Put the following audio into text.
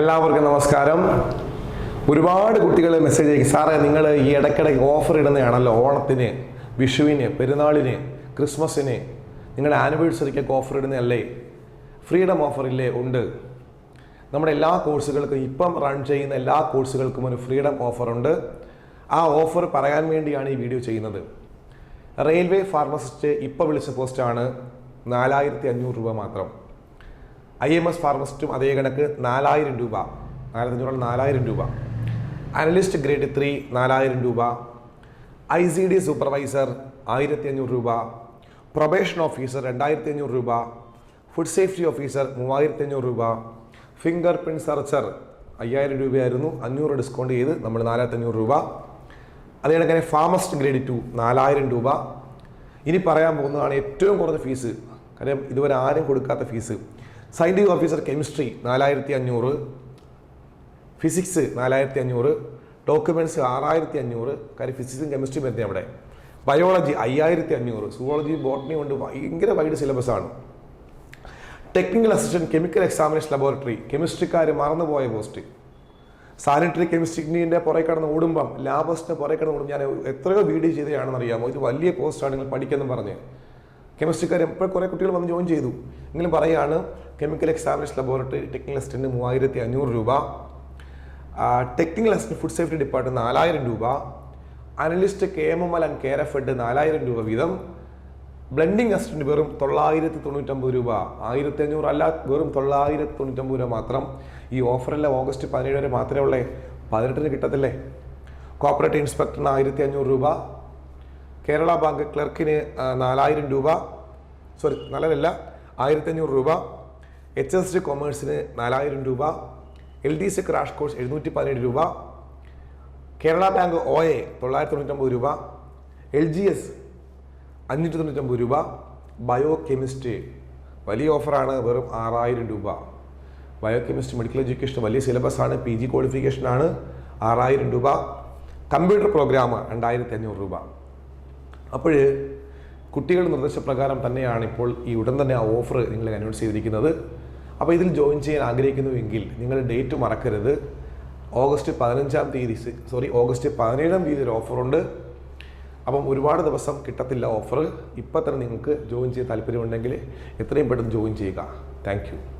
എല്ലാവർക്കും നമസ്കാരം. ഒരുപാട് കുട്ടികൾ മെസ്സേജ് അയക്കും. സാറേ നിങ്ങൾ ഈ ഇടയ്ക്കിടയ്ക്ക് ഓഫർ ഇടുന്നതാണല്ലോ. ഓണത്തിന് വിഷുവിന് പെരുന്നാളിന് ക്രിസ്മസിന് നിങ്ങളുടെ ആനിവേഴ്സറിക്കൊക്കെ ഓഫർ ഇടുന്നതല്ലേ? ഫ്രീഡം ഓഫർ ഇല്ലേ? ഉണ്ട്. നമ്മുടെ എല്ലാ കോഴ്സുകൾക്കും ഇപ്പം റൺ ചെയ്യുന്ന എല്ലാ കോഴ്സുകൾക്കും ഒരു ഫ്രീഡം ഓഫർ ഉണ്ട്. ആ ഓഫർ പറയാൻ വേണ്ടിയാണ് ഈ വീഡിയോ ചെയ്യുന്നത്. റെയിൽവേ ഫാർമസിസ്റ്റ് ഇപ്പോൾ വിളിച്ച പോസ്റ്റാണ് നാലായിരത്തി അഞ്ഞൂറ് രൂപ മാത്രം. ഐ എം എസ് ഫാർമസിസ്റ്റും അതേ കണക്ക് നാലായിരം രൂപ. നാലായിരത്തി അഞ്ഞൂറ് നാലായിരം രൂപ. അനലിസ്റ്റ് ഗ്രേഡ് ത്രീ നാലായിരം രൂപ. ഐ സി ഡി സൂപ്പർവൈസർ ആയിരത്തി അഞ്ഞൂറ് രൂപ. പ്രൊബേഷൻ ഓഫീസർ രണ്ടായിരത്തി അഞ്ഞൂറ് രൂപ. ഫുഡ് സേഫ്റ്റി ഓഫീസർ മൂവായിരത്തി അഞ്ഞൂറ് രൂപ. ഫിംഗർ പ്രിന്റ് സെർച്ചർ അയ്യായിരം രൂപയായിരുന്നു. അഞ്ഞൂറ് ഡിസ്കൗണ്ട് ചെയ്ത് നമ്മൾ നാലായിരത്തി അഞ്ഞൂറ് രൂപ. അതേ കണക്കിന് ഫാമസ്റ്റ് ഗ്രേഡ് ടു നാലായിരം രൂപ. ഇനി പറയാൻ പോകുന്നതാണ് ഏറ്റവും കുറഞ്ഞ ഫീസ് കാര്യം ഇതുവരെ ആരും കൊടുക്കാത്ത ഫീസ് സയന്റിഫിക് ഓഫീസർ കെമിസ്ട്രി നാലായിരത്തി അഞ്ഞൂറ് ഫിസിക്സ് നാലായിരത്തി അഞ്ഞൂറ് ഡോക്യുമെന്റ്സ് ആറായിരത്തി അഞ്ഞൂറ് കാര്യം ഫിസിക്സും കെമിസ്ട്രിയും വരുന്നത് അവിടെ. ബയോളജി അയ്യായിരത്തി അഞ്ഞൂറ് സുവോളജി ബോട്ടണി കൊണ്ട് ഭയങ്കര wide സിലബസാണ് technical assistant chemical examination laboratory കെമിസ്ട്രിക്കാർ മറന്നുപോയ പോസ്റ്റ് സാനിറ്ററി കെമിസ്ട്രിന്റെ പുറകെ കിടന്ന് ഓടുമ്പം ലാബസിന്റെ പുറകെ കിടന്ന് ഓടുമ്പോൾ ഞാൻ എത്രയോ വീഡിയോ ചെയ്തതാണെന്ന് അറിയാമോ ഇത് വലിയ പോസ്റ്റാണ് നിങ്ങൾ പഠിക്കുന്നു പറഞ്ഞ്. കെമിസ്ട്രിക്കാർ ഇപ്പോൾ കുറേ കുട്ടികൾ വന്ന് ജോയിൻ ചെയ്തു. എങ്കിലും പറയുകയാണ് chemical examination laboratory technical assistant മൂവായിരത്തി അഞ്ഞൂറ് രൂപ. Technical assistant food safety department നാലായിരം രൂപ. Analyst K M M L and care F Ed നാലായിരം രൂപ വീതം. ബ്ലെൻഡിങ് അസിസ്റ്റന്റ് വെറും തൊള്ളായിരത്തി തൊണ്ണൂറ്റമ്പത് രൂപ. ആയിരത്തി അഞ്ഞൂറ് അല്ല വെറും തൊള്ളായിരത്തി തൊണ്ണൂറ്റമ്പത് രൂപ മാത്രം. ഈ ഓഫറെല്ലാം ഓഗസ്റ്റ് പതിനേഴ് വരെ മാത്രമേ ഉള്ളേ. പതിനെട്ടിന് കിട്ടത്തില്ലേ? കോപ്പറേറ്റീവ് ഇൻസ്പെക്ടറിന് ആയിരത്തി അഞ്ഞൂറ് രൂപ. കേരള ബാങ്ക് ക്ലർക്കിന് നാലായിരം രൂപ സോറി നാലല്ല ആയിരത്തി അഞ്ഞൂറ് രൂപ എച്ച് എസ് ഡി കൊമേഴ്സിന് നാലായിരം രൂപ L D C crash course എഴുന്നൂറ്റി പതിനേഴ് രൂപ കേരള ബാങ്ക് ഒ എ തൊള്ളായിരത്തി തൊണ്ണൂറ്റൊമ്പത് രൂപ എൽ ജി എസ് അഞ്ഞൂറ്റി തൊണ്ണൂറ്റൊമ്പത് രൂപ ബയോ കെമിസ്ട്രി വലിയ ഓഫറാണ് വെറും ആറായിരം രൂപ. ബയോ കെമിസ്ട്രി മെഡിക്കൽ എഡ്യൂക്കേഷൻ വലിയ സിലബസ് ആണ് പി ജി ക്വാളിഫിക്കേഷനാണ് ആറായിരം രൂപ. കമ്പ്യൂട്ടർ പ്രോഗ്രാം രണ്ടായിരത്തി അഞ്ഞൂറ് രൂപ. അപ്പോൾ കുട്ടികളുടെ നിർദ്ദേശപ്രകാരം തന്നെയാണ് ഇപ്പോൾ ഈ ഉടൻ തന്നെ ആ ഓഫർ നിങ്ങൾ അനൗൺസ് ചെയ്തിരിക്കുന്നത്. അപ്പോൾ ഇതിൽ ജോയിൻ ചെയ്യാൻ ആഗ്രഹിക്കുന്നുവെങ്കിൽ നിങ്ങൾ ഡേറ്റ് മറക്കരുത്. ഓഗസ്റ്റ് പതിനഞ്ചാം തീയതി സോറി ഓഗസ്റ്റ് പതിനേഴാം തീയതി ഒരു ഓഫറുണ്ട് അപ്പം ഒരുപാട് ദിവസം കിട്ടത്തില്ല ഓഫർ ഇപ്പം തന്നെ നിങ്ങൾക്ക് ജോയിൻ ചെയ്യാൻ താല്പര്യമുണ്ടെങ്കിൽ എത്രയും പെട്ടെന്ന് ജോയിൻ ചെയ്യുക. താങ്ക്